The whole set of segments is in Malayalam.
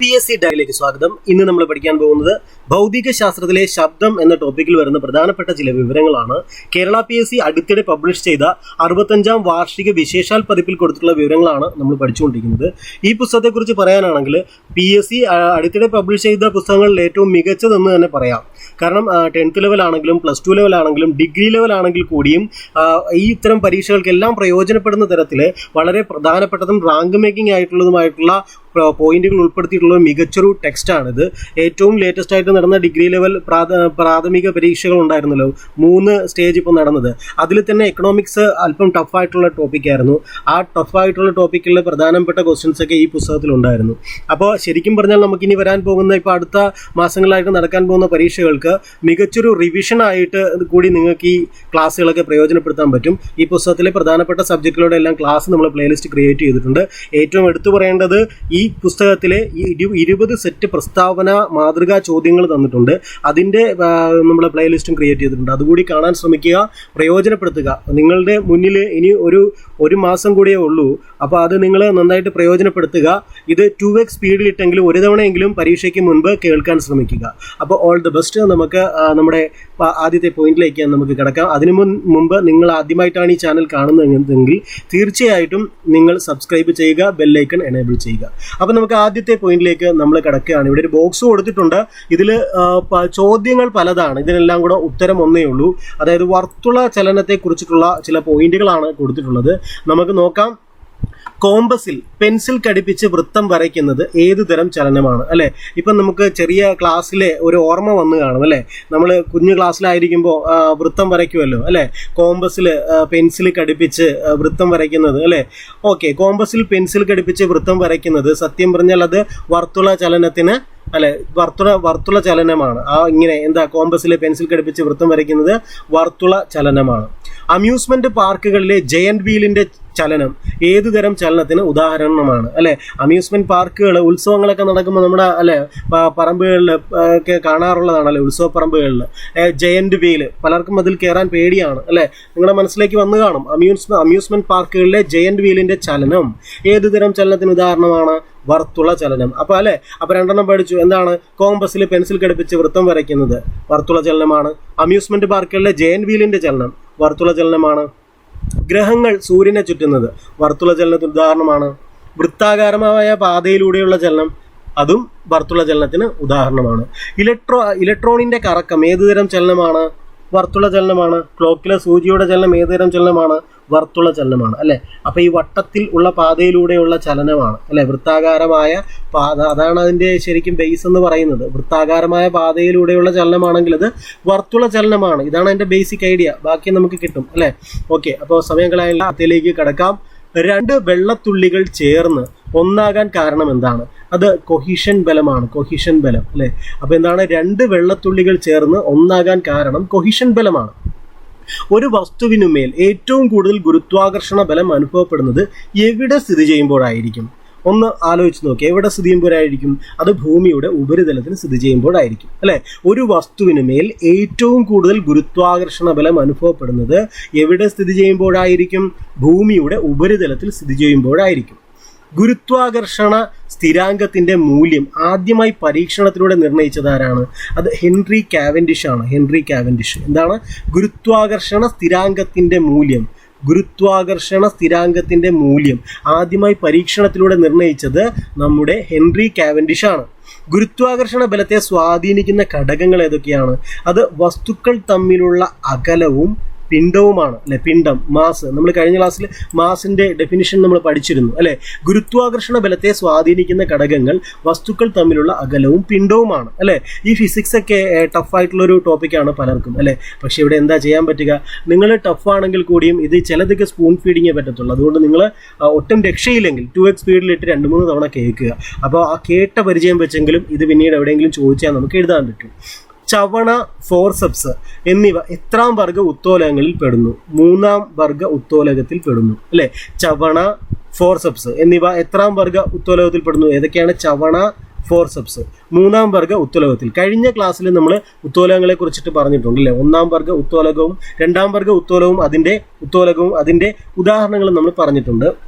പി എസ് സി ഡയലേക്ക് സ്വാഗതം. ഇന്ന് നമ്മൾ പഠിക്കാൻ പോകുന്നത് ഭൗതിക ശാസ്ത്രത്തിലെ ശബ്ദം എന്ന ടോപ്പിക്കിൽ വരുന്ന പ്രധാനപ്പെട്ട ചില വിവരങ്ങളാണ്. കേരള പി എസ് സി അടുത്തിടെ പബ്ലിഷ് ചെയ്ത അറുപത്തഞ്ചാം വാർഷിക വിശേഷാൽ പതിപ്പിൽ കൊടുത്തിട്ടുള്ള വിവരങ്ങളാണ് നമ്മൾ പഠിച്ചുകൊണ്ടിരിക്കുന്നത്. ഈ പുസ്തകത്തെക്കുറിച്ച് പറയാനാണെങ്കിൽ പി എസ് സി അടുത്തിടെ പബ്ലിഷ് ചെയ്ത പുസ്തകങ്ങളിൽ ഏറ്റവും മികച്ചതെന്ന് തന്നെ പറയാം. കാരണം ടെൻത്ത് ലെവൽ ആണെങ്കിലും പ്ലസ് ടു ലെവൽ ആണെങ്കിലും ഡിഗ്രി ലെവൽ ആണെങ്കിൽ കൂടിയും ഈ ഇത്തരം പരീക്ഷകൾക്കെല്ലാം പ്രയോജനപ്പെടുന്ന തരത്തിൽ വളരെ പ്രധാനപ്പെട്ടതും റാങ്ക് മേക്കിംഗ് ആയിട്ടുള്ളതുമായിട്ടുള്ള പോയിന്റുകൾ ഉൾപ്പെടുത്തിയിട്ടുള്ള മികച്ചൊരു ടെക്സ്റ്റാണിത്. ഏറ്റവും ലേറ്റസ്റ്റ് ആയിട്ട് നടന്ന ഡിഗ്രി ലെവൽ പ്രാഥമിക പരീക്ഷകൾ ഉണ്ടായിരുന്നല്ലോ. മൂന്ന് സ്റ്റേജ് ഇപ്പോൾ നടന്നത്. അതിൽ തന്നെ എക്കണോമിക്സ് അല്പം ടഫായിട്ടുള്ള ടോപ്പിക്കായിരുന്നു ആ ടഫായിട്ടുള്ള ടോപ്പിക്കിലെ പ്രധാനപ്പെട്ട ക്വസ്റ്റ്യൻസ് ഒക്കെ ഈ പുസ്തകത്തിൽ ഉണ്ടായിരുന്നു. അപ്പോൾ ശരിക്കും പറഞ്ഞാൽ നമുക്കിനി വരാൻ പോകുന്ന ഇപ്പോൾ അടുത്ത മാസങ്ങളായിട്ട് നടക്കാൻ പോകുന്ന പരീക്ഷകൾക്ക് മികച്ചൊരു റിവിഷൻ ആയിട്ട് കൂടി നിങ്ങൾക്ക് ഈ ക്ലാസ്സുകളൊക്കെ പ്രയോജനപ്പെടുത്താൻ പറ്റും. ഈ പുസ്തകത്തിലെ പ്രധാനപ്പെട്ട സബ്ജക്റ്റുകളുടെ എല്ലാം ക്ലാസ് നമ്മൾ പ്ലേലിസ്റ്റ് ക്രിയേറ്റ് ചെയ്തിട്ടുണ്ട്. ഏറ്റവും എടുത്തു പറയേണ്ടത് ഈ പുസ്തകത്തിലെ ഈ ഇരു- ഇരുപത് സെറ്റ് പ്രസ്താവന മാതൃകാ ചോദ്യങ്ങൾ തന്നിട്ടുണ്ട്. അതിന്റെ നമ്മൾ പ്ലേലിസ്റ്റും ക്രിയേറ്റ് ചെയ്തിട്ടുണ്ട്. അതുകൂടി കാണാൻ ശ്രമിക്കുക പ്രയോജനപ്പെടുത്തുക. നിങ്ങളുടെ മുന്നിൽ ഇനി ഒരു ഒരു മാസം കൂടിയേ ഉള്ളൂ. അപ്പോൾ അത് നിങ്ങൾ നന്നായിട്ട് പ്രയോജനപ്പെടുത്തുക. ഇത് ടു എക്സ് സ്പീഡിലിട്ടെങ്കിലും ഒരു തവണയെങ്കിലും പരീക്ഷയ്ക്ക് മുൻപ് കേൾക്കാൻ ശ്രമിക്കുക. അപ്പോൾ ഓൾ ദി ബെസ്റ്റ് നമുക്ക് നമ്മുടെ ആദ്യത്തെ പോയിന്റിലേക്ക് നമുക്ക് കിടക്കാം. അതിനു മുമ്പ് നിങ്ങൾ ആദ്യമായിട്ടാണ് ഈ ചാനൽ കാണുന്നതെങ്കിൽ തീർച്ചയായിട്ടും നിങ്ങൾ സബ്സ്ക്രൈബ് ചെയ്യുക ബെല്ലൈക്കൺ എനേബിൾ ചെയ്യുക. അപ്പോൾ നമുക്ക് ആദ്യത്തെ പോയിന്റിലേക്ക് നമ്മൾ കിടക്കുകയാണ്. ഇവിടെ ഒരു ബോക്സ് കൊടുത്തിട്ടുണ്ട്. ഇതിൽ ചോദ്യങ്ങൾ പലതാണ്. ഇതിനെല്ലാം കൂടെ ഉത്തരം ഒന്നേ ഉള്ളൂ. അതായത് വർത്തുള ചലനത്തെ കുറിച്ചിട്ടുള്ള ചില പോയിന്റുകളാണ് കൊടുത്തിട്ടുള്ളത്. നമുക്ക് നോക്കാം. കോമ്പസിൽ പെൻസിൽ കടിപ്പിച്ച് വൃത്തം വരയ്ക്കുന്നത് ഏത് തരം ചലനമാണ് അല്ലെ? ഇപ്പം നമുക്ക് ചെറിയ ക്ലാസ്സിലെ ഒരു ഓർമ്മ വന്നു കാണും അല്ലെ? നമ്മൾ കുഞ്ഞു ക്ലാസ്സിലായിരിക്കുമ്പോൾ വൃത്തം വരയ്ക്കുമല്ലോ അല്ലെ? കോമ്പസിൽ പെൻസിൽ കടിപ്പിച്ച് വൃത്തം വരയ്ക്കുന്നത് അല്ലെ? ഓക്കെ കോമ്പസിൽ പെൻസിൽ കടിപ്പിച്ച് വൃത്തം വരയ്ക്കുന്നത് സത്യം പറഞ്ഞാൽ അത് വർത്തുള ചലനത്തിന് അല്ലെ വർത്തുള വർത്തുള ചലനമാണ്. ആ ഇങ്ങനെ എന്താ കോമ്പസിലെ പെൻസിൽ ഘടിപ്പിച്ച് വൃത്തം വരയ്ക്കുന്നത് വർത്തുള ചലനമാണ്. അമ്യൂസ്മെന്റ് പാർക്കുകളിലെ ജയന്റ് വീലിന്റെ ചലനം ഏതു തരം ചലനത്തിന് ഉദാഹരണമാണ് അല്ലെ? അമ്യൂസ്മെന്റ് പാർക്കുകൾ ഉത്സവങ്ങളൊക്കെ നടക്കുമ്പോൾ നമ്മുടെ അല്ലെ പറമ്പുകളിൽ ഒക്കെ കാണാറുള്ളതാണ് അല്ലെ ഉത്സവ പറമ്പുകളിൽ ജയന്റ് വീൽ പലർക്കും അതിൽ കയറാൻ പേടിയാണ് അല്ലെ? നിങ്ങളുടെ മനസ്സിലേക്ക് വന്നു കാണും. അമ്യൂസ്മെന്റ് അമ്യൂസ്മെന്റ് പാർക്കുകളിലെ ജയന്റ് വീലിന്റെ ചലനം ഏതു തരം ചലനത്തിന് ഉദാഹരണമാണ്? വർത്തുള ചലനം. അപ്പൊ അല്ലെ? അപ്പൊ രണ്ടെണ്ണം പഠിച്ചു. എന്താണ്? കോമ്പസിൽ പെൻസിൽ ഘടിപ്പിച്ച് വൃത്തം വരയ്ക്കുന്നത് വർത്തുള ചലനമാണ്. അമ്യൂസ്മെന്റ് പാർക്കുകളിലെ ജയന്റ് വീലിന്റെ ചലനം വർത്തുള ചലനമാണ്. ഗ്രഹങ്ങൾ സൂര്യനെ ചുറ്റുന്നത് വർത്തുള ചലനത്തിന് ഉദാഹരണമാണ്. വൃത്താകാരമായ പാതയിലൂടെയുള്ള ചലനം അതും വർത്തുള ചലനത്തിന് ഉദാഹരണമാണ്. ഇലക്ട്രോ ഇലക്ട്രോണിന്റെ കറക്കം ഏതുതരം ചലനമാണ്? വർത്തുള ചലനമാണ്. ക്ലോക്കിലെ സൂചിയുടെ ചലനം ഏതുതരം ചലനമാണ്? വർത്തുള ചലനമാണ് അല്ലെ? അപ്പൊ ഈ വട്ടത്തിൽ ഉള്ള പാതയിലൂടെയുള്ള ചലനമാണ് അല്ലെ? വൃത്താകാരമായ പാത അതാണ് അതിന്റെ ശരിക്കും ബേസ് എന്ന് പറയുന്നത്. വൃത്താകാരമായ പാതയിലൂടെയുള്ള ചലനമാണെങ്കിൽ അത് വർത്തുള്ള ചലനമാണ്. ഇതാണ് അതിന്റെ ബേസിക് ഐഡിയ ബാക്കി നമുക്ക് കിട്ടും അല്ലെ? ഓക്കെ അപ്പോൾ സമയം കിടക്കാം. രണ്ട് വെള്ളത്തുള്ളികൾ ചേർന്ന് ഒന്നാകാൻ കാരണം എന്താണ്? അത് കൊഹിഷൻ ബലമാണ് കൊഹിഷൻ ബലം അല്ലെ? അപ്പൊ എന്താണ്? രണ്ട് വെള്ളത്തുള്ളികൾ ചേർന്ന് ഒന്നാകാൻ കാരണം കൊഹിഷൻ ബലമാണ്. ഒരു വസ്തുവിനുമേൽ ഏറ്റവും കൂടുതൽ ഗുരുത്വാകർഷണ ബലം അനുഭവപ്പെടുന്നത് എവിടെ സ്ഥിതി ചെയ്യുമ്പോഴായിരിക്കും? ഒന്ന് ആലോചിച്ച് നോക്കി എവിടെ സ്ഥിതി ചെയ്യുമ്പോഴായിരിക്കും? അത് ഭൂമിയുടെ ഉപരിതലത്തിൽ സ്ഥിതി ചെയ്യുമ്പോഴായിരിക്കും അല്ലെ? ഒരു വസ്തുവിനുമേൽ ഏറ്റവും കൂടുതൽ ഗുരുത്വാകർഷണ ബലം അനുഭവപ്പെടുന്നത് എവിടെ സ്ഥിതി ചെയ്യുമ്പോഴായിരിക്കും? ഭൂമിയുടെ ഉപരിതലത്തിൽ സ്ഥിതി ചെയ്യുമ്പോഴായിരിക്കും. ഗുരുത്വാകർഷണ സ്ഥിരാങ്കത്തിന്റെ മൂല്യം ആദ്യമായി പരീക്ഷണത്തിലൂടെ നിർണയിച്ചത് ആരാണ് അത് ഹെൻറി കാവൻഡിഷ് ആണ്. Henry Cavendish. എന്താണ്? ഗുരുത്വാകർഷണ സ്ഥിരാങ്കത്തിന്റെ മൂല്യം. ഗുരുത്വാകർഷണ സ്ഥിരാങ്കത്തിന്റെ മൂല്യം ആദ്യമായി പരീക്ഷണത്തിലൂടെ നിർണയിച്ചത് നമ്മുടെ ഹെൻറി കാവൻഡിഷ് ആണ്. ഗുരുത്വാകർഷണ ബലത്തെ സ്വാധീനിക്കുന്ന ഘടകങ്ങൾ ഏതൊക്കെയാണ്? അത് വസ്തുക്കൾ തമ്മിലുള്ള അകലവും പിണ്ഡവുമാണ് അല്ലെ? പിണ്ഡം മാസ്. നമ്മൾ കഴിഞ്ഞ ക്ലാസ്സിൽ മാസിന്റെ ഡെഫിനിഷൻ നമ്മൾ പഠിച്ചിരുന്നു അല്ലെ? ഗുരുത്വാകർഷണ ബലത്തെ സ്വാധീനിക്കുന്ന ഘടകങ്ങൾ വസ്തുക്കൾ തമ്മിലുള്ള അകലവും പിണ്ഡവുമാണ് അല്ലെ? ഈ ഫിസിക്സ് ഒക്കെ ടഫ് ആയിട്ടുള്ള ഒരു ടോപ്പിക്കാണ് പലർക്കും അല്ലെ? പക്ഷെ ഇവിടെ എന്താ ചെയ്യാൻ പറ്റുക? നിങ്ങൾ ടഫ് ആണെങ്കിൽ കൂടിയും ഇത് ചിലതൊക്കെ സ്പൂൺ ഫീഡിങ്ങേ പറ്റത്തുള്ളൂ. അതുകൊണ്ട് നിങ്ങൾ ഒട്ടും രക്ഷയില്ലെങ്കിൽ ടു എക്സ് സ്പീഡിലിട്ട് രണ്ട് മൂന്ന് തവണ കേൾക്കുക. അപ്പോൾ ആ കേട്ട പരിചയം വെച്ചെങ്കിലും ഇത് പിന്നീട് എവിടെയെങ്കിലും ചോദിച്ചാൽ നമുക്ക് എഴുതാൻ പറ്റും. ചവണ ഫോർസെപ്സ് എന്നിവ എത്രാം വർഗ ഉത്തോലകങ്ങളിൽ പെടുന്നു? മൂന്നാം വർഗ ഉത്തോലകത്തിൽ പെടുന്നു. അല്ലെ? ചവണ ഫോർസെപ്സ് എന്നിവ എത്രാം വർഗ ഉത്തോലകത്തിൽ പെടുന്നു? ഏതൊക്കെയാണ്? ചവണ ഫോർസെപ്സ് മൂന്നാം വർഗ ഉത്തോലകത്തിൽ. കഴിഞ്ഞ ക്ലാസ്സിൽ നമ്മൾ ഉത്തോലകങ്ങളെ കുറിച്ചിട്ട് പറഞ്ഞിട്ടുണ്ട് അല്ലേ? ഒന്നാം വർഗ ഉത്തോലകവും രണ്ടാം വർഗ ഉത്തോലകവും അതിന്റെ ഉത്തോലകവും അതിന്റെ ഉദാഹരണങ്ങളും നമ്മൾ പറഞ്ഞിട്ടുണ്ട്.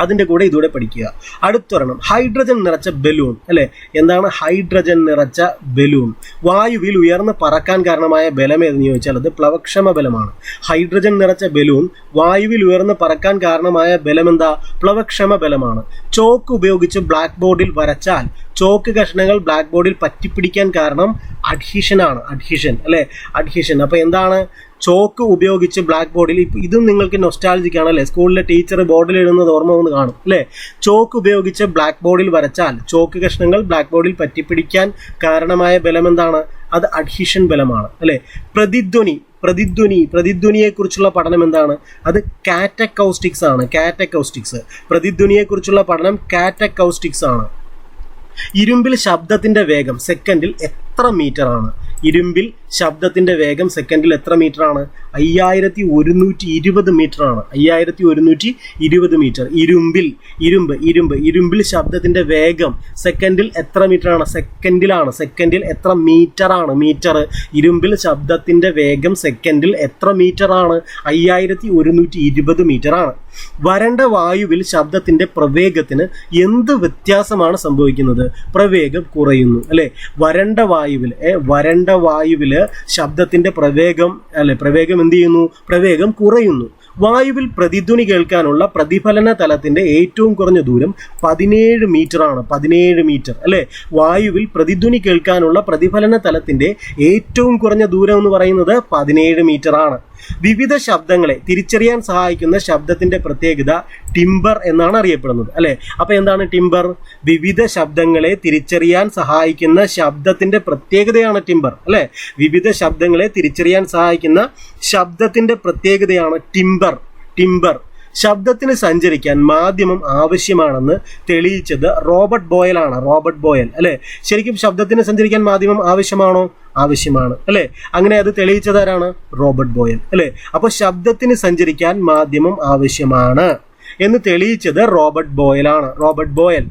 അതിന്റെ കൂടെ ഇതൂടെ പഠിക്കുക. അടുത്തൊരെണ്ണം ഹൈഡ്രജൻ നിറച്ച ബലൂൺ അല്ലെ? എന്താണ് ഹൈഡ്രജൻ നിറച്ച ബലൂൺ? വായുവിൽ ഉയർന്ന് പറക്കാൻ കാരണമായ ബലം ഏതെന്ന് ചോദിച്ചാൽ അത് പ്ലവക്ഷമ ബലമാണ്. ഹൈഡ്രജൻ നിറച്ച ബലൂൺ വായുവിൽ ഉയർന്ന് പറക്കാൻ കാരണമായ ബലം എന്താ? പ്ലവക്ഷമ ബലമാണ്. ചോക്ക് ഉപയോഗിച്ച് ബ്ലാക്ക് ബോർഡിൽ വരച്ചാൽ ചോക്ക് കഷ്ണങ്ങൾ ബ്ലാക്ക് ബോർഡിൽ പറ്റിപ്പിടിക്കാൻ കാരണം അഡ്ഹിഷനാണ് അഡ്ഹിഷൻ അല്ലെ? അഡ്ഹീഷൻ. അപ്പൊ എന്താണ്? ചോക്ക് ഉപയോഗിച്ച് ബ്ലാക്ക് ബോർഡിൽ ഇതും നിങ്ങൾക്ക് നൊസ്റ്റാലജിക് ആണ് അല്ലേ സ്കൂളിലെ ടീച്ചർ ബോർഡിൽ ഇടുന്നത് ഓർമ്മ വന്ന് കാണും അല്ലേ? ചോക്ക് ഉപയോഗിച്ച് ബ്ലാക്ക് ബോർഡിൽ വരച്ചാൽ ചോക്ക് കഷ്ണങ്ങൾ ബ്ലാക്ക് ബോർഡിൽ പറ്റിപ്പിടിക്കാൻ കാരണമായ ബലം എന്താണ് അത് അഡ്ഹിഷൻ ബലമാണ് അല്ലേ? പ്രതിധ്വനി പ്രതിധ്വനി പ്രതിധ്വനിയെക്കുറിച്ചുള്ള പഠനം എന്താണ്? അത് കാറ്റക്കൗസ്റ്റിക്സ് ആണ് കാറ്റക്കൗസ്റ്റിക്സ് പ്രതിധ്വനിയെക്കുറിച്ചുള്ള പഠനം കാറ്റക്കൗസ്റ്റിക്സ് ആണ്. ഇരുമ്പിൽ ശബ്ദത്തിന്റെ വേഗം സെക്കൻഡിൽ എത്ര മീറ്റർ ആണ്? ഇരുമ്പിൽ ശബ്ദത്തിന്റെ വേഗം സെക്കൻഡിൽ എത്ര മീറ്റർ ആണ്? അയ്യായിരത്തി ഒരുന്നൂറ്റി ഇരുപത് മീറ്റർ ആണ്. അയ്യായിരത്തി ഒരുന്നൂറ്റി ഇരുപത് മീറ്റർ ഇരുമ്പിൽ ഇരുമ്പ് ഇരുമ്പ്. ഇരുമ്പിൽ ശബ്ദത്തിന്റെ വേഗം സെക്കൻഡിൽ എത്ര മീറ്റർ ആണ്? സെക്കൻഡിലാണ് സെക്കൻഡിൽ എത്ര മീറ്റർ ആണ്? മീറ്റർ ഇരുമ്പിൽ ശബ്ദത്തിന്റെ വേഗം സെക്കൻഡിൽ എത്ര മീറ്റർ ആണ്? അയ്യായിരത്തി ഒരുന്നൂറ്റി ഇരുപത് മീറ്റർ ആണ്. വരണ്ട വായുവിൽ ശബ്ദത്തിന്റെ പ്രവേഗത്തിന് എന്ത് വ്യത്യാസമാണ് സംഭവിക്കുന്നത്? പ്രവേഗം കുറയുന്നു അല്ലേ? വരണ്ട വായുവിൽ വരണ്ട വായുവിൽ ശബ്ദത്തിന്റെ പ്രവേഗം അല്ലെ പ്രവേഗം എന്ത് ചെയ്യുന്നു? പ്രവേഗം കുറയുന്നു. വായുവിൽ പ്രതിധ്വനി കേൾക്കാനുള്ള പ്രതിഫലന തലത്തിന്റെ ഏറ്റവും കുറഞ്ഞ ദൂരം പതിനേഴ് ആണ്. പതിനേഴ് മീറ്റർ അല്ലേ? വായുവിൽ പ്രതിധ്വനി കേൾക്കാനുള്ള പ്രതിഫലന തലത്തിന്റെ ഏറ്റവും കുറഞ്ഞ ദൂരം എന്ന് പറയുന്നത് പതിനേഴ് മീറ്റർ ആണ്. വിവിധ ശബ്ദങ്ങളെ തിരിച്ചറിയാൻ സഹായിക്കുന്ന ശബ്ദത്തിന്റെ പ്രത്യേകത ടിംബർ എന്നാണ് അറിയപ്പെടുന്നത് അല്ലേ? അപ്പൊ എന്താണ് ടിംബർ വിവിധ ശബ്ദങ്ങളെ തിരിച്ചറിയാൻ സഹായിക്കുന്ന ശബ്ദത്തിന്റെ പ്രത്യേകതയാണ് ടിംബർ അല്ലേ? വിവിധ ശബ്ദങ്ങളെ തിരിച്ചറിയാൻ സഹായിക്കുന്ന ശബ്ദത്തിന്റെ പ്രത്യേകതയാണ് ടിംബർ ടിംബർ ശബ്ദത്തിന് സഞ്ചരിക്കാൻ മാധ്യമം ആവശ്യമാണെന്ന് തെളിയിച്ചത് റോബർട്ട് ബോയലാണ് റോബർട്ട് ബോയൽ അല്ലേ? ശരിക്കും ശബ്ദത്തിന് സഞ്ചരിക്കാൻ മാധ്യമം ആവശ്യമാണോ? ആവശ്യമാണ് അല്ലേ? അങ്ങനെ അത് തെളിയിച്ചത് ആരാണ്? റോബർട്ട് ബോയൽ അല്ലേ? അപ്പോൾ ശബ്ദത്തിന് സഞ്ചരിക്കാൻ മാധ്യമം ആവശ്യമാണ് എന്ന് തെളിയിച്ചത് റോബർട്ട് ബോയലാണ് റോബർട്ട് ബോയൽ.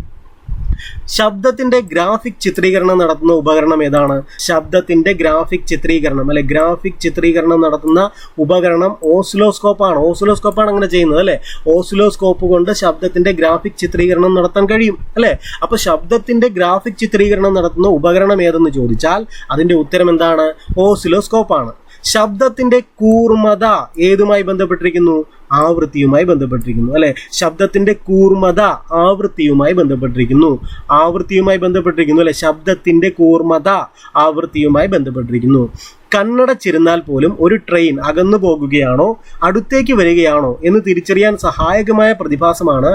ശബ്ദത്തിന്റെ ഗ്രാഫിക് ചിത്രീകരണം നടത്തുന്ന ഉപകരണം ഏതാണ്? ശബ്ദത്തിന്റെ ഗ്രാഫിക് ചിത്രീകരണം അല്ലെ? ഗ്രാഫിക് ചിത്രീകരണം നടത്തുന്ന ഉപകരണം ഓസിലോസ്കോപ്പ് ആണ്. ഓസിലോസ്കോപ്പ് ആണ് അങ്ങനെ ചെയ്യുന്നത് അല്ലെ? ഓസിലോസ്കോപ്പ് കൊണ്ട് ശബ്ദത്തിന്റെ ഗ്രാഫിക് ചിത്രീകരണം നടത്താൻ കഴിയും അല്ലെ? അപ്പൊ ശബ്ദത്തിന്റെ ഗ്രാഫിക് ചിത്രീകരണം നടത്തുന്ന ഉപകരണം ഏതെന്ന് ചോദിച്ചാൽ അതിന്റെ ഉത്തരം എന്താണ്? ഓസിലോസ്കോപ്പ് ആണ്. ശബ്ദത്തിന്റെ കൂർമത ഏതുമായി ബന്ധപ്പെട്ടിരിക്കുന്നു? ആവൃത്തിയുമായി ബന്ധപ്പെട്ടിരിക്കുന്നു അല്ലെ? ശബ്ദത്തിന്റെ കൂർമത ആവൃത്തിയുമായി ബന്ധപ്പെട്ടിരിക്കുന്നു. ആവൃത്തിയുമായി ബന്ധപ്പെട്ടിരിക്കുന്നു അല്ലെ? ശബ്ദത്തിന്റെ കൂർമത ആവൃത്തിയുമായി ബന്ധപ്പെട്ടിരിക്കുന്നു. കണ്ണടച്ചിരുന്നാൽ പോലും ഒരു ട്രെയിൻ അകന്നു പോകുകയാണോ അടുത്തേക്ക് വരികയാണോ എന്ന് തിരിച്ചറിയാൻ സഹായകമായ പ്രതിഭാസമാണ്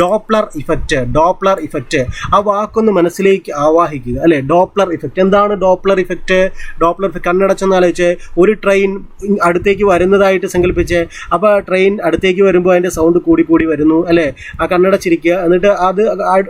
ഡോപ്ലർ ഇഫക്റ്റ് ഡോപ്ലർ ഇഫക്റ്റ് ആ വാക്കൊന്ന് മനസ്സിലേക്ക് ആവാഹിക്കുക. അല്ലെ? ഡോപ്ലർ ഇഫക്റ്റ് എന്താണ് ഡോപ്ലർ ഇഫക്റ്റ് ഡോപ്ലർ ഇഫക്റ്റ് കണ്ണടച്ചെന്നാലോചിച്ച് ഒരു ട്രെയിൻ അടുത്തേക്ക് വരുന്നതായിട്ട് സങ്കല്പിച്ച് അപ്പോൾ ആ ട്രെയിൻ അടുത്തേക്ക് വരുമ്പോൾ അതിന്റെ സൗണ്ട് കൂടി കൂടി വരുന്നു. അല്ലേ? ആ കണ്ണടച്ചിരിക്കുക എന്നിട്ട് അത്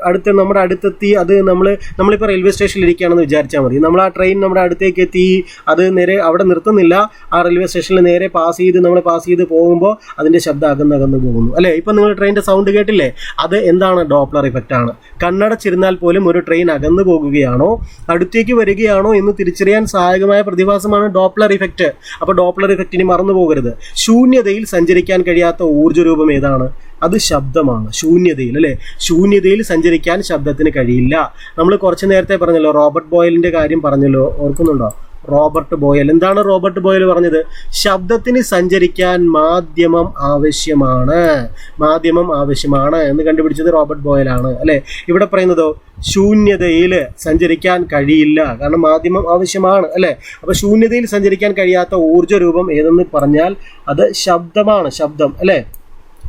അടുത്ത് നമ്മുടെ അടുത്തെത്തി അത് നമ്മൾ നമ്മളിപ്പോൾ റെയിൽവേ സ്റ്റേഷനിൽ ഇരിക്കുകയാണെന്ന് വിചാരിച്ചാൽ മതി. നമ്മൾ ആ ട്രെയിൻ നമ്മുടെ അടുത്തേക്ക് എത്തി അത് നേരെ അവിടെ നിർത്തുന്നില്ല. ആ റെയിൽവേ സ്റ്റേഷനിൽ നേരെ പാസ് ചെയ്ത് നമ്മൾ പാസ് ചെയ്ത് പോകുമ്പോൾ അതിന്റെ ശബ്ദം അകന്ന് അകന്ന് പോകുന്നു. അല്ലേ? ഇപ്പം നിങ്ങൾ ട്രെയിനിന്റെ സൗണ്ട് കേട്ടില്ലേ? അത് എന്താണ് ഡോപ്ലർ ഇഫക്റ്റ് ആണ്. കണ്ണടച്ചിരുന്നാൽ പോലും ഒരു ട്രെയിൻ അകന്നു പോകുകയാണോ? അടുത്തേക്ക് വരികയാണോ എന്ന് തിരിച്ചറിയാൻ സഹായകമായ പ്രതിഭാസമാണ് ഡോപ്ലർ ഇഫക്റ്റ് അപ്പോൾ ഡോപ്ലർ ഇഫക്റ്റിനെ മറന്നു പോകരുത്. ശൂന്യതയിൽ സഞ്ചരിക്കാൻ കഴിയാത്ത ഊർജരൂപം ഏതാണ്? അത് ശബ്ദമാണ്. ശൂന്യതയിൽ അല്ലേ? ശൂന്യതയിൽ സഞ്ചരിക്കാൻ ശബ്ദത്തിന് കഴിയില്ല. നമ്മൾ കുറച്ച് നേരത്തെ പറഞ്ഞല്ലോ റോബർട്ട് ബോയലിന്റെ കാര്യം പറഞ്ഞല്ലോ. ഓർക്കുന്നുണ്ടോ? Robert Boyle. എന്താണ് റോബർട്ട് ബോയൽ പറഞ്ഞത്? ശബ്ദത്തിന് സഞ്ചരിക്കാൻ മാധ്യമം ആവശ്യമാണ്. മാധ്യമം ആവശ്യമാണ് എന്ന് കണ്ടുപിടിച്ചത് റോബർട്ട് ബോയലാണ് അല്ലേ? ഇവിടെ പറയുന്നതോ ശൂന്യതയിൽ സഞ്ചരിക്കാൻ കഴിയില്ല. കാരണം മാധ്യമം ആവശ്യമാണ് അല്ലെ? അപ്പൊ ശൂന്യതയിൽ സഞ്ചരിക്കാൻ കഴിയാത്ത ഊർജ രൂപം ഏതെന്ന് പറഞ്ഞാൽ അത് ശബ്ദമാണ് ശബ്ദം അല്ലെ?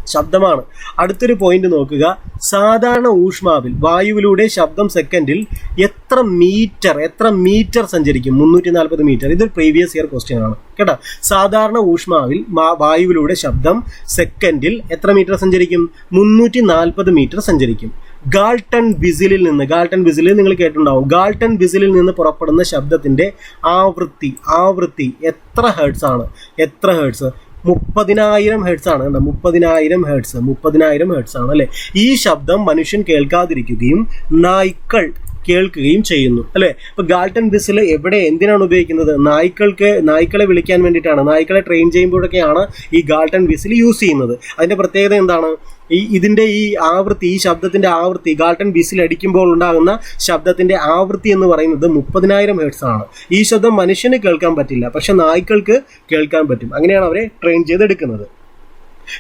ശബ്ദമാണ്. അടുത്തൊരു പോയിന്റ് നോക്കുക. സാധാരണ ഊഷ്മാവിൽ വായുവിലൂടെ ശബ്ദം സെക്കൻഡിൽ എത്ര മീറ്റർ എത്ര മീറ്റർ സഞ്ചരിക്കും? മുന്നൂറ്റി നാൽപ്പത് മീറ്റർ ഇതൊരു പ്രീവിയസ് ഇയർ ക്വസ്റ്റ്യൻ ആണ്. കേട്ടോ? സാധാരണ ഊഷ്മാവിൽ വായുവിലൂടെ ശബ്ദം സെക്കൻഡിൽ എത്ര മീറ്റർ സഞ്ചരിക്കും? മുന്നൂറ്റി നാൽപ്പത് മീറ്റർ സഞ്ചരിക്കും. ഗാൾട്ടൺ വിസിലിൽ നിന്ന് ഗാൾട്ടൺ വിസിലിൽ നിങ്ങൾ കേട്ടിട്ടുണ്ടാവും. ഗാൾട്ടൺ വിസിലിൽ നിന്ന് പുറപ്പെടുന്ന ശബ്ദത്തിന്റെ ആവൃത്തി ആവൃത്തി എത്ര ഹേർട്സ് ആണ്? എത്ര ഹേർട്സ് മുപ്പതിനായിരം ഹെർട്സ് ആണ് കണ്ടോ? മുപ്പതിനായിരം ഹെർട്സ് മുപ്പതിനായിരം ഹെർട്സ് ആണ് അല്ലെ? ഈ ശബ്ദം മനുഷ്യൻ കേൾക്കാതിരിക്കുകയും നായ്ക്കൾ കേൾക്കുകയും ചെയ്യുന്നു അല്ലെ? ഇപ്പൊ ഗാൾട്ടൻ ബിസിൽ എവിടെ എന്തിനാണ് ഉപയോഗിക്കുന്നത്? നായ്ക്കൾക്ക് നായ്ക്കളെ വിളിക്കാൻ വേണ്ടിയിട്ടാണ് നായ്ക്കളെ ട്രെയിൻ ചെയ്യുമ്പോഴൊക്കെയാണ് ഈ ഗാൾട്ടൻ ബിസിൽ യൂസ് ചെയ്യുന്നത്. അതിന്റെ പ്രത്യേകത എന്താണ്? ഈ ഇതിന്റെ ഈ ആവൃത്തി ഈ ശബ്ദത്തിന്റെ ആവൃത്തി ഗാൾട്ടൻ ബിസിൽ അടിക്കുമ്പോൾ ഉണ്ടാകുന്ന ശബ്ദത്തിന്റെ ആവൃത്തി എന്ന് പറയുന്നത് മുപ്പതിനായിരം ഹേർട്സ് ആണ്. ഈ ശബ്ദം മനുഷ്യന് കേൾക്കാൻ പറ്റില്ല പക്ഷെ നായ്ക്കൾക്ക് കേൾക്കാൻ പറ്റും. അങ്ങനെയാണ് അവരെ ട്രെയിൻ ചെയ്തെടുക്കുന്നത്.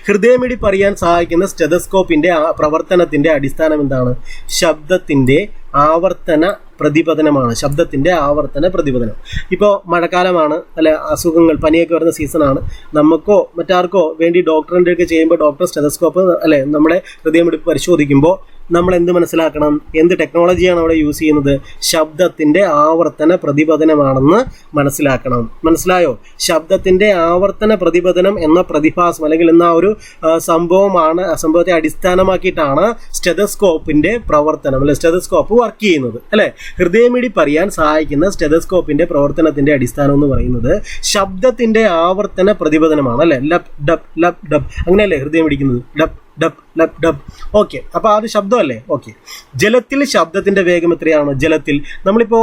ഹൃദയമിടി പറയാൻ സഹായിക്കുന്ന സ്റ്റെതസ്കോപ്പിന്റെ പ്രവർത്തനത്തിന്റെ അടിസ്ഥാനം എന്താണ്? ശബ്ദത്തിന്റെ ആവർത്തന പ്രതിപതനമാണ്. ശബ്ദത്തിന്റെ ആവർത്തന പ്രതിപതനം. ഇപ്പോൾ മഴക്കാലമാണ് അല്ലെ അസുഖങ്ങൾ പനിയൊക്കെ വരുന്ന സീസണാണ്. നമുക്കോ മറ്റാർക്കോ വേണ്ടി ഡോക്ടറിന്റെ ഒക്കെ ചെയ്യുമ്പോൾ ഡോക്ടർ സ്റ്റെതസ്കോപ്പ് അല്ലെ നമ്മുടെ ഹൃദയമിടിപ്പ് പരിശോധിക്കുമ്പോൾ നമ്മൾ എന്ത് മനസ്സിലാക്കണം? എന്ത് ടെക്നോളജിയാണ് അവിടെ യൂസ് ചെയ്യുന്നത്? ശബ്ദത്തിന്റെ ആവർത്തന പ്രതിപതനമാണെന്ന് മനസ്സിലാക്കണം. മനസ്സിലായോ? ശബ്ദത്തിന്റെ ആവർത്തന പ്രതിപതനം എന്ന പ്രതിഭാസം അല്ലെങ്കിൽ എന്ന ഒരു സംഭവമാണ് സംഭവത്തെ അടിസ്ഥാനമാക്കിയിട്ടാണ് സ്റ്റെതസ്കോപ്പിന്റെ പ്രവർത്തനം. അല്ലെ സ്റ്റെതസ്കോപ്പ് വർക്ക് ചെയ്യുന്നത് അല്ലെ? ഹൃദയമിടി പറയാൻ സഹായിക്കുന്ന സ്റ്റെതസ്കോപ്പിന്റെ പ്രവർത്തനത്തിന്റെ അടിസ്ഥാനം എന്ന് പറയുന്നത് ശബ്ദത്തിന്റെ ആവർത്തന പ്രതിപതനമാണ് അല്ലെ? ലപ് ഡബ് ലപ് ഡബ് അങ്ങനെയല്ലേ ഹൃദയം ഇടിക്കുന്നത്? Dub dub lub dub okay. അപ്പൊ അത് ശബ്ദമല്ലേ? ഓക്കെ. ജലത്തിൽ ശബ്ദത്തിന്റെ വേഗം എത്രയാണ്? ജലത്തിൽ. നമ്മളിപ്പോ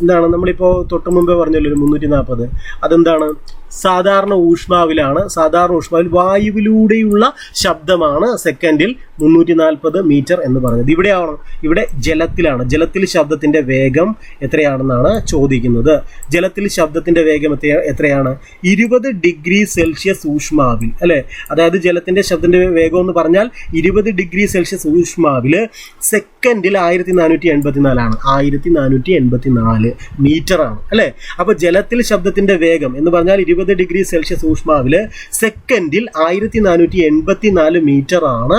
എന്താണ്? നമ്മളിപ്പോ തൊട്ടു മുമ്പേ പറഞ്ഞല്ലോ ഒരു മുന്നൂറ്റി നാൽപ്പത് അതെന്താണ്? സാധാരണ ഊഷ്മാവിലാണ്. സാധാരണ ഊഷ്മാവിൽ വായുവിലൂടെയുള്ള ശബ്ദമാണ് സെക്കൻഡിൽ മുന്നൂറ്റി നാൽപ്പത് മീറ്റർ എന്ന് പറയുന്നത് ഇവിടെയാണ് ഇവിടെ ജലത്തിലാണ്. ജലത്തിൽ ശബ്ദത്തിന്റെ വേഗം എത്രയാണെന്നാണ് ചോദിക്കുന്നത്. ജലത്തിൽ ശബ്ദത്തിന്റെ വേഗം എത്ര- എത്രയാണ്? ഇരുപത് ഡിഗ്രി സെൽഷ്യസ് ഊഷ്മാവിൽ അല്ലേ? അതായത് ജലത്തിന്റെ ശബ്ദത്തിന്റെ വേഗം എന്ന് പറഞ്ഞാൽ ഇരുപത് ഡിഗ്രി സെൽഷ്യസ് ഊഷ്മാവിൽ സെക്കൻഡിൽ ആയിരത്തി നാനൂറ്റി എൺപത്തി നാലാണ് ആയിരത്തി നാനൂറ്റി എൺപത്തി നാല് മീറ്റർ ആണ് അല്ലെ? അപ്പൊ ജലത്തിൽ ശബ്ദത്തിന്റെ വേഗം എന്ന് പറഞ്ഞാൽ ഇരുപത് ഡിഗ്രി സെൽഷ്യസ് ഊഷ്മാവിൽ സെക്കൻഡിൽ ആയിരത്തി നാനൂറ്റി എൺപത്തി നാല് മീറ്റർ ആണ്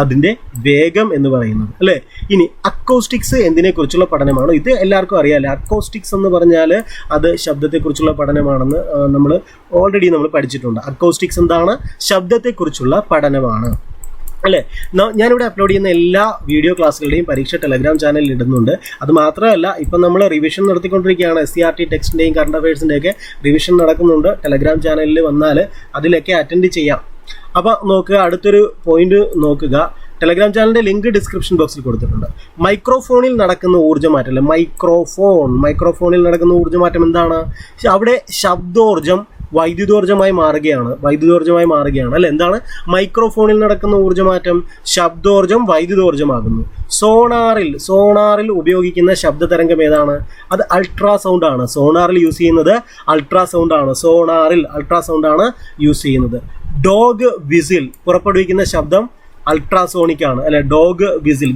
അതിന്റെ വേഗം എന്ന് പറയുന്നത് അല്ലെ? ഇനി അക്കോസ്റ്റിക്സ് എന്തിനെ കുറിച്ചുള്ള പഠനമാണ്? ഇത് എല്ലാവർക്കും അറിയാമല്ലേ അക്കോസ്റ്റിക്സ് എന്ന് പറഞ്ഞാൽ അത് ശബ്ദത്തെക്കുറിച്ചുള്ള പഠനമാണെന്ന് നമ്മൾ ഓൾറെഡി നമ്മൾ പഠിച്ചിട്ടുണ്ട്. അക്കോസ്റ്റിക്സ് എന്താണ്? ശബ്ദത്തെക്കുറിച്ചുള്ള പഠനമാണ്. അല്ലേ? ഞാനിവിടെ അപ്ലോഡ് ചെയ്യുന്ന എല്ലാ വീഡിയോ ക്ലാസ്സുകളുടെയും പരീക്ഷ ടെലഗ്രാം ചാനലിൽ ഇടുന്നുണ്ട്. അത് മാത്രമല്ല ഇപ്പം നമ്മൾ റിവിഷൻ നടത്തിക്കൊണ്ടിരിക്കുകയാണ്. എസ് സി ആർ ടി ടെക്സ്റ്റിന്റെയും കറണ്ട് അഫയേഴ്സിന്റെയൊക്കെ റിവിഷൻ നടക്കുന്നുണ്ട്. ടെലഗ്രാം ചാനലിൽ വന്നാൽ അതിലൊക്കെ അറ്റൻഡ് ചെയ്യാം. അപ്പോൾ നോക്കുക അടുത്തൊരു പോയിന്റ് നോക്കുക. ടെലഗ്രാം ചാനലിന്റെ ലിങ്ക് ഡിസ്ക്രിപ്ഷൻ ബോക്സിൽ കൊടുത്തിട്ടുണ്ട്. മൈക്രോഫോണിൽ നടക്കുന്ന ഊർജമാറ്റം അല്ലെ? മൈക്രോഫോൺ മൈക്രോഫോണിൽ നടക്കുന്ന ഊർജമാറ്റം എന്താണ്? അവിടെ ശബ്ദോർജം വൈദ്യുതോർജമായി മാറുകയാണ് വൈദ്യുതോർജമായി മാറുകയാണ്. അല്ലെ? എന്താണ്? മൈക്രോഫോണിൽ നടക്കുന്ന ഊർജമാറ്റം ശബ്ദോർജം വൈദ്യുതോർജമാകുന്നു. സോണാറിൽ സോണാറിൽ ഉപയോഗിക്കുന്ന ശബ്ദതരംഗം ഏതാണ്? അത് അൾട്രാസൗണ്ട് ആണ്. സോണാറിൽ യൂസ് ചെയ്യുന്നത് അൾട്രാസൗണ്ട് ആണ്. സോണാറിൽ അൾട്രാസൗണ്ട് ആണ് യൂസ് ചെയ്യുന്നത്. ഡോഗ് വിസിൽ പുറപ്പെടുവിക്കുന്ന ശബ്ദം അൾട്രാസോണിക് ആണ്. അല്ലെ ഡോഗ് വിസിൽ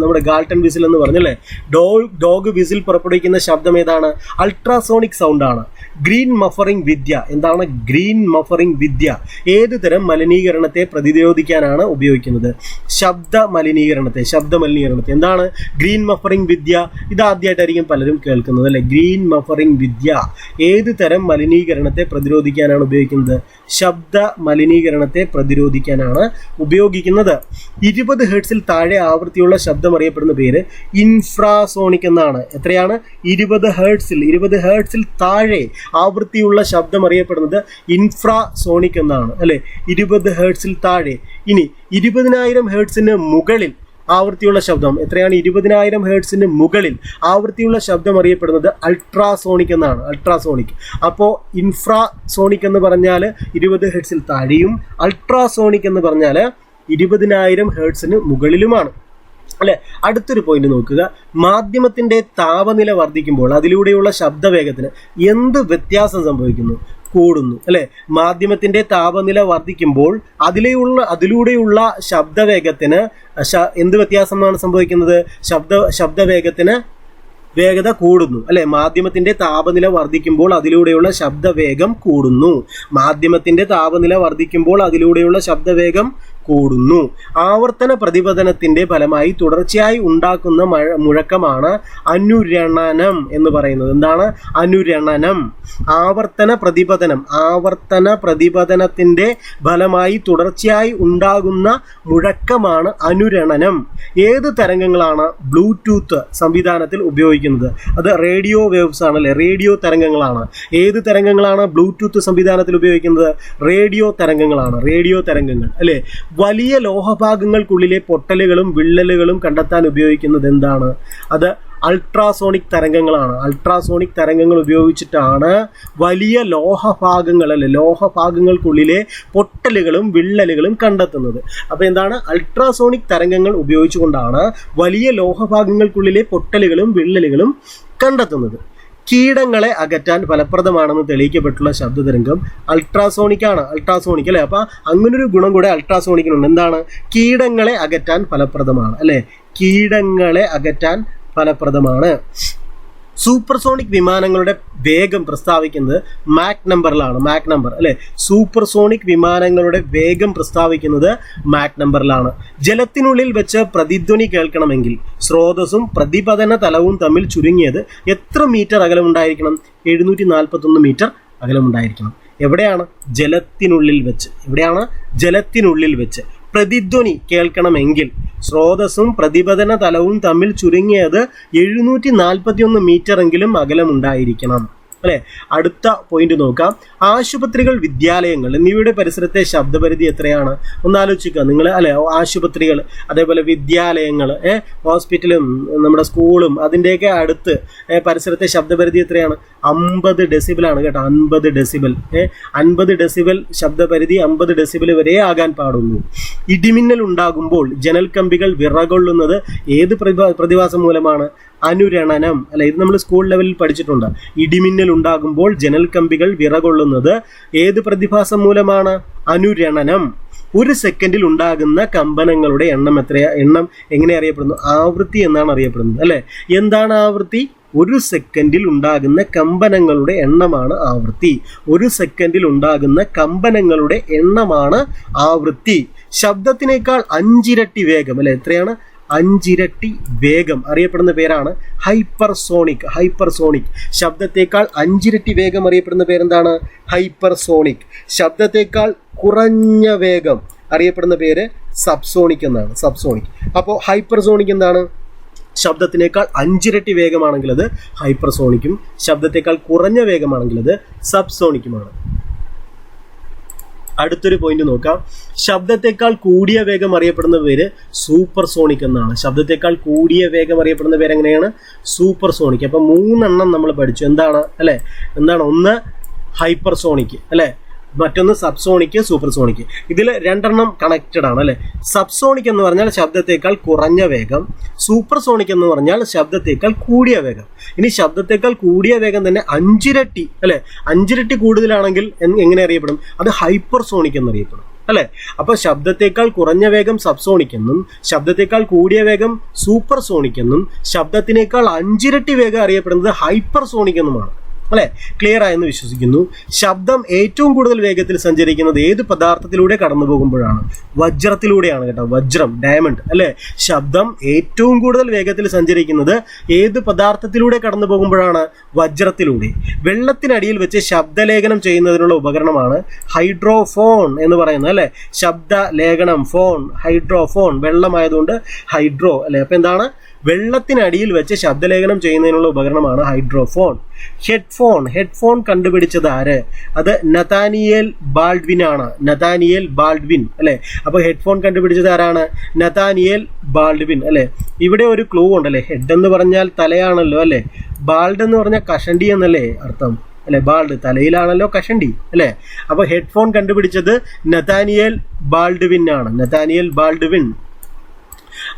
നമ്മുടെ ഗാൾട്ടൺ വിസിൽ എന്ന് പറഞ്ഞല്ലേ? ഡോ ഡോഗ് വിസിൽ പുറപ്പെടുവിക്കുന്ന ശബ്ദം ഏതാണ്? അൾട്രാസോണിക് സൗണ്ട് ആണ്. ഗ്രീൻ മഫറിംഗ് വിദ്യ. എന്താണ് ഗ്രീൻ മഫറിംഗ് വിദ്യ? ഏത് തരം മലിനീകരണത്തെ പ്രതിരോധിക്കാനാണ് ഉപയോഗിക്കുന്നത്? ശബ്ദ മലിനീകരണത്തെ ശബ്ദ മലിനീകരണത്തെ. എന്താണ് ഗ്രീൻ മഫറിംഗ് വിദ്യ? ഇത് ആദ്യമായിട്ടായിരിക്കും പലരും കേൾക്കുന്നത് അല്ലെ? ഗ്രീൻ മഫറിംഗ് വിദ്യ. ഏത് തരം മലിനീകരണത്തെ പ്രതിരോധിക്കാനാണ് ഉപയോഗിക്കുന്നത്? ശബ്ദ മലിനീകരണത്തെ പ്രതിരോധിക്കാനാണ് ഉപയോഗിക്കുന്നത്. ഇരുപത് ഹെർട്സിൽ താഴെ ആവൃത്തിയുള്ള ശബ്ദം അറിയപ്പെടുന്ന പേര് ഇൻഫ്രാസോണിക് എന്നാണ്. എത്രയാണ്? ഇരുപത് ഹേർട്സിൽ ഇരുപത് ഹേർട്സിൽ താഴെ ആവൃത്തിയുള്ള ശബ്ദം അറിയപ്പെടുന്നത് ഇൻഫ്രാസോണിക് എന്നാണ് അല്ലെ? ഇരുപത് ഹേർട്സിൽ താഴെ. ഇനി ഇരുപതിനായിരം ഹേർട്സിന് മുകളിൽ ആവൃത്തിയുള്ള ശബ്ദം. എത്രയാണ്? ഇരുപതിനായിരം ഹേർട്സിന് മുകളിൽ ആവൃത്തിയുള്ള ശബ്ദം അറിയപ്പെടുന്നത് അൾട്രാസോണിക് എന്നാണ്. അൾട്രാസോണിക്. അപ്പോൾ ഇൻഫ്രാസോണിക് എന്ന് പറഞ്ഞാൽ ഇരുപത് ഹെർട്സിൽ താഴെയും അൾട്രാസോണിക് എന്ന് പറഞ്ഞാൽ ഇരുപതിനായിരം ഹേർട്സിന് മുകളിലുമാണ്. അല്ലെ? അടുത്തൊരു പോയിന്റ് നോക്കുക. മാധ്യമത്തിന്റെ താപനില വർദ്ധിക്കുമ്പോൾ അതിലൂടെയുള്ള ശബ്ദവേഗത്തിന് എന്ത് വ്യത്യാസം സംഭവിക്കുന്നു? കൂടുന്നു. അല്ലെ? മാധ്യമത്തിന്റെ താപനില വർദ്ധിക്കുമ്പോൾ അതിലെയുള്ള അതിലൂടെയുള്ള ശബ്ദവേഗത്തിന് എന്ത് വ്യത്യാസമാണ് സംഭവിക്കുന്നത്? ശബ്ദ ശബ്ദവേഗത്തിന് വേഗത കൂടുന്നു. അല്ലെ? മാധ്യമത്തിന്റെ താപനില വർദ്ധിക്കുമ്പോൾ അതിലൂടെയുള്ള ശബ്ദവേഗം കൂടുന്നു. മാധ്യമത്തിന്റെ താപനില വർദ്ധിക്കുമ്പോൾ അതിലൂടെയുള്ള ശബ്ദവേഗം കൂടുന്നു. ആവർത്തന പ്രതിപതനത്തിന്റെ ഫലമായി തുടർച്ചയായി ഉണ്ടാക്കുന്ന മഴ മുഴക്കമാണ് അനുരണനം എന്ന് പറയുന്നത്. എന്താണ്? അനുരണനം. ആവർത്തന പ്രതിപതനം ആവർത്തന പ്രതിപതനത്തിന്റെ ഫലമായി തുടർച്ചയായി ഉണ്ടാകുന്ന മുഴക്കമാണ് അനുരണനം. ഏത് തരംഗങ്ങളാണ് ബ്ലൂടൂത്ത് സംവിധാനത്തിൽ ഉപയോഗിക്കുന്നത്? അത് റേഡിയോ വേവ്സ് ആണ് അല്ലെ റേഡിയോ തരംഗങ്ങളാണ്. ഏത് തരംഗങ്ങളാണ് ബ്ലൂടൂത്ത് സംവിധാനത്തിൽ ഉപയോഗിക്കുന്നത്? റേഡിയോ തരംഗങ്ങളാണ്. റേഡിയോ തരംഗങ്ങൾ. അല്ലെ? വലിയ ലോഹഭാഗങ്ങൾക്കുള്ളിലെ പൊട്ടലുകളും വിള്ളലുകളും കണ്ടെത്താൻ ഉപയോഗിക്കുന്നത് എന്താണ്? അത് അൾട്രാസോണിക് തരംഗങ്ങളാണ്. അൾട്രാസോണിക് തരംഗങ്ങൾ ഉപയോഗിച്ചിട്ടാണ് വലിയ ലോഹഭാഗങ്ങൾ അല്ലെ ലോഹഭാഗങ്ങൾക്കുള്ളിലെ പൊട്ടലുകളും വിള്ളലുകളും കണ്ടെത്തുന്നത്. അപ്പോൾ എന്താണ്? അൾട്രാസോണിക് തരംഗങ്ങൾ ഉപയോഗിച്ചുകൊണ്ടാണ് വലിയ ലോഹഭാഗങ്ങൾക്കുള്ളിലെ പൊട്ടലുകളും വിള്ളലുകളും കണ്ടെത്തുന്നത്. കീടങ്ങളെ അകറ്റാൻ ഫലപ്രദമാണെന്ന് തെളിയിക്കപ്പെട്ടുള്ള ശബ്ദതരംഗം അൾട്രാസോണിക് ആണ് അൾട്രാസോണിക് അല്ലേ? അപ്പോൾ അങ്ങനൊരു ഗുണം കൂടെ അൾട്രാസോണിക്കിനുണ്ട്. എന്താണ്? കീടങ്ങളെ അകറ്റാൻ ഫലപ്രദമാണ്. അല്ലേ? കീടങ്ങളെ അകറ്റാൻ ഫലപ്രദമാണ്. സൂപ്പർസോണിക് വിമാനങ്ങളുടെ വേഗം പ്രസ്താവിക്കുന്നത് മാക് നമ്പറിലാണ് മാക് നമ്പർ അല്ലെ? സൂപ്പർസോണിക് വിമാനങ്ങളുടെ വേഗം പ്രസ്താവിക്കുന്നത് മാക് നമ്പറിലാണ്. ജലത്തിനുള്ളിൽ വെച്ച് പ്രതിധ്വനി കേൾക്കണമെങ്കിൽ സ്രോതസ്സും പ്രതിപതന തലവും തമ്മിൽ ചുരുങ്ങിയത് എത്ര മീറ്റർ അകലമുണ്ടായിരിക്കണം? എഴുന്നൂറ്റി നാൽപ്പത്തൊന്ന് മീറ്റർ അകലമുണ്ടായിരിക്കണം. എവിടെയാണ്? ജലത്തിനുള്ളിൽ വെച്ച്. എവിടെയാണ്? ജലത്തിനുള്ളിൽ വെച്ച്. പ്രതിധ്വനി കേൾക്കണമെങ്കിൽ. സ്രോതസ്സും പ്രതിപതന തലവും തമ്മിൽ ചുരുങ്ങിയത് എഴുന്നൂറ്റി നാൽപ്പത്തി ഒന്ന് മീറ്റർ എങ്കിലും അകലമുണ്ടായിരിക്കണം. അല്ലെ? അടുത്ത പോയിന്റ് നോക്കാം. ആശുപത്രികൾ വിദ്യാലയങ്ങൾ എന്നിവയുടെ പരിസരത്തെ ശബ്ദപരിധി എത്രയാണ്? ഒന്നാലോചിക്കുക നിങ്ങൾ അല്ലെ ആശുപത്രികൾ അതേപോലെ വിദ്യാലയങ്ങൾ ഹോസ്പിറ്റലും നമ്മുടെ സ്കൂളും അതിന്റെയൊക്കെ അടുത്ത് പരിസരത്തെ ശബ്ദപരിധി എത്രയാണ്? അമ്പത് ഡെസിബിളാണ് കേട്ടോ. അൻപത് ഡെസിബിൾ ഏഹ് അൻപത് ഡെസിബിൾ ശബ്ദപരിധി അമ്പത് ഡെസിബിൾ വരെ ആകാൻ പാടുള്ളൂ. ഇടിമിന്നൽ ഉണ്ടാകുമ്പോൾ ജനൽ കമ്പികൾ വിറകൊള്ളുന്നത് ഏത് പ്രതിഭാ- പ്രതിഭാസം മൂലമാണ്? അനുരണനം. അല്ല ഇത് നമ്മൾ സ്കൂൾ ലെവലിൽ പഠിച്ചിട്ടുണ്ട്. ഇടിമിന്നൽ ഉണ്ടാകുമ്പോൾ ജനൽ കമ്പികൾ വിറകൊള്ളുന്നത് ഏത് പ്രതിഭാസം മൂലമാണ്? അനുരണനം. ഒരു സെക്കൻഡിൽ ഉണ്ടാകുന്ന കമ്പനങ്ങളുടെ എണ്ണം എത്രയാ? എണ്ണം എങ്ങനെ അറിയപ്പെടുന്നു? ആവൃത്തി എന്നാണ് അറിയപ്പെടുന്നത് അല്ലെ? എന്താണ് ആവൃത്തി? ഒരു സെക്കൻഡിൽ ഉണ്ടാകുന്ന കമ്പനങ്ങളുടെ എണ്ണമാണ് ആവൃത്തി. ഒരു സെക്കൻഡിൽ ഉണ്ടാകുന്ന കമ്പനങ്ങളുടെ എണ്ണമാണ് ആവൃത്തി. ശബ്ദത്തിനേക്കാൾ അഞ്ചിരട്ടി വേഗം അല്ലെ? എത്രയാണ്? അഞ്ചിരട്ടി വേഗം അറിയപ്പെടുന്ന പേരാണ് ഹൈപ്പർസോണിക്. ഹൈപ്പർസോണിക്. ശബ്ദത്തേക്കാൾ അഞ്ചിരട്ടി വേഗം അറിയപ്പെടുന്ന പേരെന്താണ്? ഹൈപ്പർസോണിക്. ശബ്ദത്തേക്കാൾ കുറഞ്ഞ വേഗം അറിയപ്പെടുന്ന പേര് സബ്സോണിക് എന്നാണ്. സബ്സോണിക്. അപ്പോൾ ഹൈപ്പർസോണിക് എന്താണ്? ശബ്ദത്തിനേക്കാൾ അഞ്ചിരട്ടി വേഗമാണെങ്കിൽ അത് ഹൈപ്പർസോണിക്കും ശബ്ദത്തേക്കാൾ കുറഞ്ഞ വേഗമാണെങ്കിൽ അത് സബ്സോണിക്കുമാണ്. അടുത്തൊരു പോയിന്റ് നോക്കാം. ശബ്ദത്തെക്കാൾ കൂടിയ വേഗം അറിയപ്പെടുന്ന പേര് സൂപ്പർ സോണിക് എന്നാണ്. ശബ്ദത്തെക്കാൾ കൂടിയ വേഗം അറിയപ്പെടുന്ന പേര് എങ്ങനെയാണ്? സൂപ്പർ സോണിക് അപ്പൊ മൂന്നെണ്ണം നമ്മൾ പഠിച്ചു. എന്താണ്? അല്ലെ? എന്താണ്? ഒന്ന് ഹൈപ്പർ സോണിക് അല്ലെ? മറ്റൊന്ന് സബ്സോണിക് സൂപ്പർസോണിക് ഇതിൽ രണ്ടെണ്ണം കണക്റ്റഡ് ആണ് അല്ലെ? സബ്സോണിക് എന്ന് പറഞ്ഞാൽ ശബ്ദത്തേക്കാൾ കുറഞ്ഞ വേഗം. സൂപ്പർസോണിക് എന്ന് പറഞ്ഞാൽ ശബ്ദത്തേക്കാൾ കൂടിയ വേഗം. ഇനി ശബ്ദത്തേക്കാൾ കൂടിയ വേഗം തന്നെ അഞ്ചിരട്ടി അല്ലെ? അഞ്ചിരട്ടി കൂടുതലാണെങ്കിൽ എങ്ങനെ അറിയപ്പെടും? അത് ഹൈപ്പർസോണിക് എന്നറിയപ്പെടും അല്ലെ? അപ്പൊ ശബ്ദത്തേക്കാൾ കുറഞ്ഞ വേഗം സബ്സോണിക് എന്നും ശബ്ദത്തേക്കാൾ കൂടിയ വേഗം സൂപ്പർസോണിക് എന്നും ശബ്ദത്തിനേക്കാൾ അഞ്ചിരട്ടി വേഗം അറിയപ്പെടുന്നത് ഹൈപ്പർസോണിക് എന്നുമാണ് അല്ലെ? ക്ലിയർ ആയെന്ന് വിശ്വസിക്കുന്നു. ശബ്ദം ഏറ്റവും കൂടുതൽ വേഗത്തിൽ സഞ്ചരിക്കുന്നത് ഏത് പദാർത്ഥത്തിലൂടെ കടന്നു പോകുമ്പോഴാണ്? വജ്രത്തിലൂടെയാണ് കേട്ടോ. വജ്രം ഡയമണ്ട് അല്ലെ? ശബ്ദം ഏറ്റവും കൂടുതൽ വേഗത്തിൽ സഞ്ചരിക്കുന്നത് ഏത് പദാർത്ഥത്തിലൂടെ കടന്നു പോകുമ്പോഴാണ്? വജ്രത്തിലൂടെ. വെള്ളത്തിനടിയിൽ വെച്ച് ശബ്ദലേഖനം ചെയ്യുന്നതിനുള്ള ഉപകരണമാണ് ഹൈഡ്രോഫോൺ എന്ന് പറയുന്നത് അല്ലെ? ശബ്ദ ലേഖനം ഫോൺ ഹൈഡ്രോഫോൺ വെള്ളമായതുകൊണ്ട് ഹൈഡ്രോ അല്ലെ? അപ്പൊ എന്താണ്? വെള്ളത്തിനടിയിൽ വെച്ച് ശബ്ദലേഖനം ചെയ്യുന്നതിനുള്ള ഉപകരണമാണ് ഹൈഡ്രോഫോൺ. ഹെഡ്ഫോൺ. ഹെഡ്ഫോൺ കണ്ടുപിടിച്ചത് ആര്? അത് നതാനിയേൽ ബാൾഡ്വിൻ ആണ്. നതാനിയേൽ ബാൾഡ്വിൻ അല്ലെ? അപ്പൊ ഹെഡ്ഫോൺ കണ്ടുപിടിച്ചത് ആരാണ്? നതാനിയേൽ ബാൾഡ്വിൻ അല്ലെ? ഇവിടെ ഒരു ക്ലൂ ഉണ്ടല്ലേ ഹെഡ് എന്ന് പറഞ്ഞാൽ തലയാണല്ലോ അല്ലെ? ബാൾഡ് എന്ന് പറഞ്ഞാൽ കഷണ്ടി എന്നല്ലേ അർത്ഥം അല്ലെ? ബാൾഡ് തലയിലാണല്ലോ കഷണ്ടി അല്ലെ? അപ്പൊ ഹെഡ്ഫോൺ കണ്ടുപിടിച്ചത് നതാനിയേൽ ബാൾഡ്വിൻ ആണ്. Nathaniel Baldwin.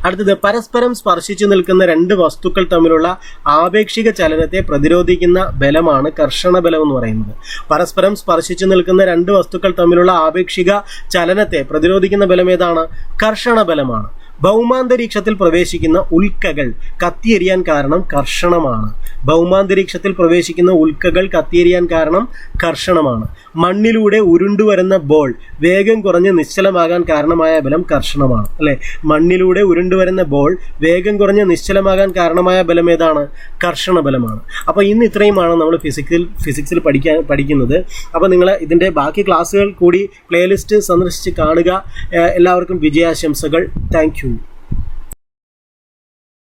അടുത്തത് പരസ്പരം സ്പർശിച്ചു നിൽക്കുന്ന രണ്ട് വസ്തുക്കൾ തമ്മിലുള്ള ആപേക്ഷിക ചലനത്തെ പ്രതിരോധിക്കുന്ന ബലമാണ് കർഷണ ബലം എന്ന് പറയുന്നത്. പരസ്പരം സ്പർശിച്ചു നിൽക്കുന്ന രണ്ട് വസ്തുക്കൾ തമ്മിലുള്ള ആപേക്ഷിക ചലനത്തെ പ്രതിരോധിക്കുന്ന ബലം ഏതാണ്? കർഷണ ബലമാണ്. ഭൗമാന്തരീക്ഷത്തിൽ പ്രവേശിക്കുന്ന ഉൽക്കകൾ കത്തിയെരിയാൻ കാരണം കർഷണമാണ്. ഭൗമാന്തരീക്ഷത്തിൽ പ്രവേശിക്കുന്ന ഉൽക്കകൾ കത്തിയെരിയാൻ കാരണം കർഷണമാണ്. മണ്ണിലൂടെ ഉരുണ്ടുവരുന്ന ബോൾ വേഗം കുറഞ്ഞ് നിശ്ചലമാകാൻ കാരണമായ ബലം കർഷണമാണ് അല്ലെ? മണ്ണിലൂടെ ഉരുണ്ടുവരുന്ന ബോൾ വേഗം കുറഞ്ഞ് നിശ്ചലമാകാൻ കാരണമായ ബലം ഏതാണ്? കർഷണ ബലമാണ്. അപ്പോൾ ഇന്ന് ഇത്രയുമാണ് നമ്മൾ ഫിസിക്സിൽ ഫിസിക്സിൽ പഠിക്കാൻ പഠിക്കുന്നത്. അപ്പോൾ നിങ്ങൾ ഇതിന്റെ ബാക്കി ക്ലാസ്സുകൾ കൂടി പ്ലേലിസ്റ്റ് സന്ദർശിച്ച് കാണുക. എല്ലാവർക്കും വിജയാശംസകൾ. താങ്ക്